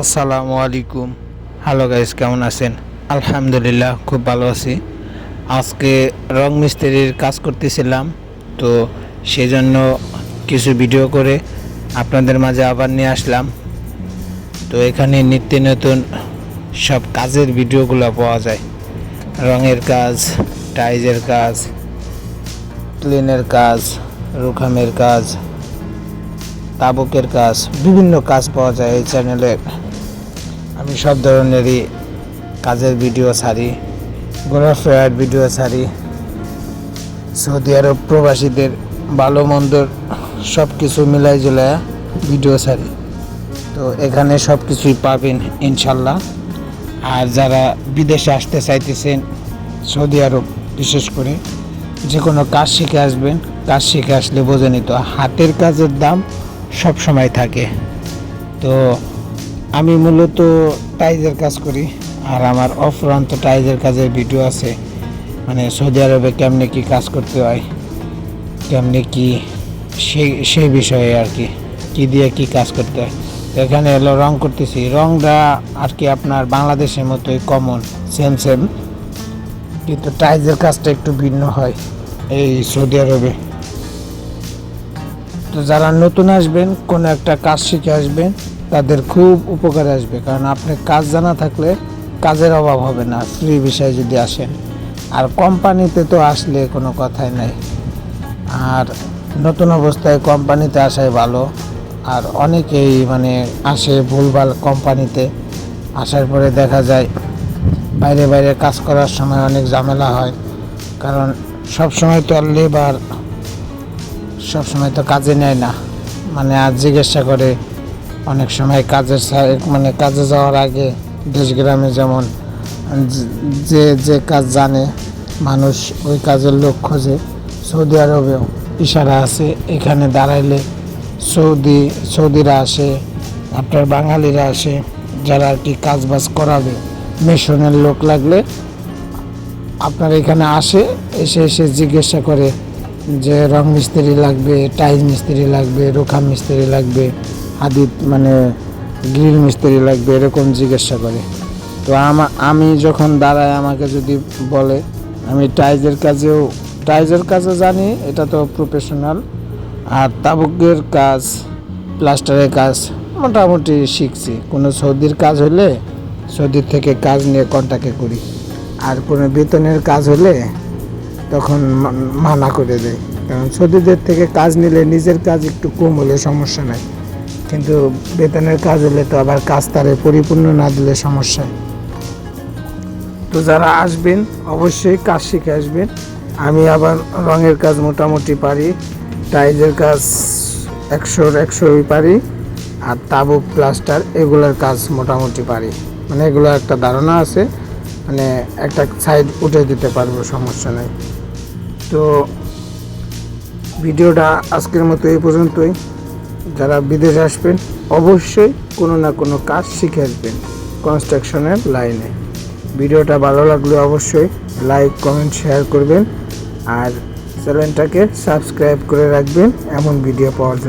আসসালামু আলাইকুম। Hello guys কেমন আছেন? আলহামদুলিল্লাহ, খুব ভালো আছি। আজকে রং মিস্ত্রির কাজ করতেছিলাম, তো সেজন্য কিছু ভিডিও করে আপনাদের মাঝে আবার নিয়ে আসলাম। তো এখানে নিত্য নতুন সব কাজের ভিডিওগুলো পাওয়া যায়। রঙের কাজ, টাইজের কাজ, ক্লিনের কাজ, রুখামের কাজ, তাবুকের কাজ, বিভিন্ন কাজ পাওয়া যায় এই চ্যানেলে আমি সব ধরনেরই কাজের ভিডিও ছাড়ি, ঘোরাফেরার ভিডিও ছাড়ি। সৌদি আরব প্রবাসীদের ভালো মন্দর সব কিছু মিলাই জুলাই ভিডিও ছাড়ি। তো এখানে সব কিছুই পাবেন ইনশাল্লাহ। আর যারা বিদেশে আসতে চাইতেছেন সৌদি আরব, বিশেষ করে যে কোনো কাজ শিখে আসবেন, কাজ শিখে আসলে বোঝেনি তো হাতের কাজের দাম সব সময় থাকে। তো আমি মূলত টাইজের কাজ করি, আর আমার অফুরন্ত টাইজের কাজের ভিডিও আছে। মানে সৌদি আরবে কেমনে কি কাজ করতে হয়, কেমনে কি, সেই সেই বিষয়ে আর কি কি দিয়ে কি কাজ করতে হয়। এখানে এলো রং করতেছি। রংটা আর কি আপনার বাংলাদেশের মতোই কমন সেম সেম কিন্তু টাইজের কাজটা একটু ভিন্ন হয় এই সৌদি আরবে। তো যারা নতুন আসবেন, কোনো একটা কাজ শিখে আসবেন তাদের খুব উপকারে আসবে। কারণ আপনি কাজ জানা থাকলে কাজের অভাব হবে না ফ্রি বিষয়ে যদি আসেন। আর কোম্পানিতে তো আসলে কোনো কথাই নাই। আর নতুন অবস্থায় কোম্পানিতে আসাই ভালো। আর অনেকেই মানে আসে ভুলভাল কোম্পানিতে। আসার পরে দেখা যায় বাইরে বাইরে কাজ করার সময় অনেক ঝামেলা হয়। কারণ সব সময় তো আর লেবার সব সময় তো কাজে নেয় না। মানে আর জিজ্ঞাসা করে অনেক সময় কাজের মানে কাজে যাওয়ার আগে দেশ গ্রামে যেমন যে- যে কাজ জানে, মানুষ ওই কাজের লোক খোঁজে। সৌদি আরবেও ইশারা আছে, এখানে দাঁড়াইলে সৌদি সৌদিরা আসে, আপনার বাঙালিরা আসে, যারা আর কি কাজ বাজ করাবে। মিশনের লোক লাগলে আপনার এখানে আসে, এসে এসে জিজ্ঞাসা করে যে রং মিস্ত্রি লাগবে, টাইল মিস্ত্রি লাগবে, রোখা মিস্ত্রি লাগবে। হাদিদ মানে গ্রিল মিস্ত্রি লাগবে এরকম জিজ্ঞাসা করে। তো আমা, আমি যখন দাঁড়াই আমাকে যদি বলে, আমি টাইজের কাজেও, টাইজের কাজও জানি, এটা তো প্রফেশনাল আর তাবুকের কাজ, প্লাস্টারের কাজ মোটামুটি শিখছি। কোনো সৌদির কাজ হলে সৌদির থেকে কাজ নিয়ে কন্ট্যাক্টে করি। আর কোনো বেতনের কাজ হলে তখন মানা করে দেয়। কারণ সৌদিদের থেকে কাজ নিলে নিজের কাজ একটু কম হলে সমস্যা নাই। কিন্তু বেতনের কাজ হলে তো আবার কাজ তারে পরিপূর্ণ না দিলে সমস্যা। তো যারা আসবেন, অবশ্যই কাজ শিখে আসবেন। আমি আবার রঙের কাজ মোটামুটি পারি টাইলের কাজ একশোর একশোই পারি, আর তাবুক প্লাস্টার এগুলোর কাজ মোটামুটি পারি। মানে এগুলো একটা ধারণা আছে মানে একটা সাইড উঠে দিতে পারব, সমস্যা নেই। তো ভিডিওটা আজকের মতো এই পর্যন্তই। যারা বিদেশে আসবেন, অবশ্যই কোনো না কোনো কাজ শিখে আসবেন কনস্ট্রাকশনের লাইনে। ভিডিওটা ভালো লাগলে অবশ্যই লাইক, কমেন্ট, শেয়ার করবেন আর চ্যানেলটাকে সাবস্ক্রাইব করে রাখবেন এমন ভিডিও পাওয়ার জন্য।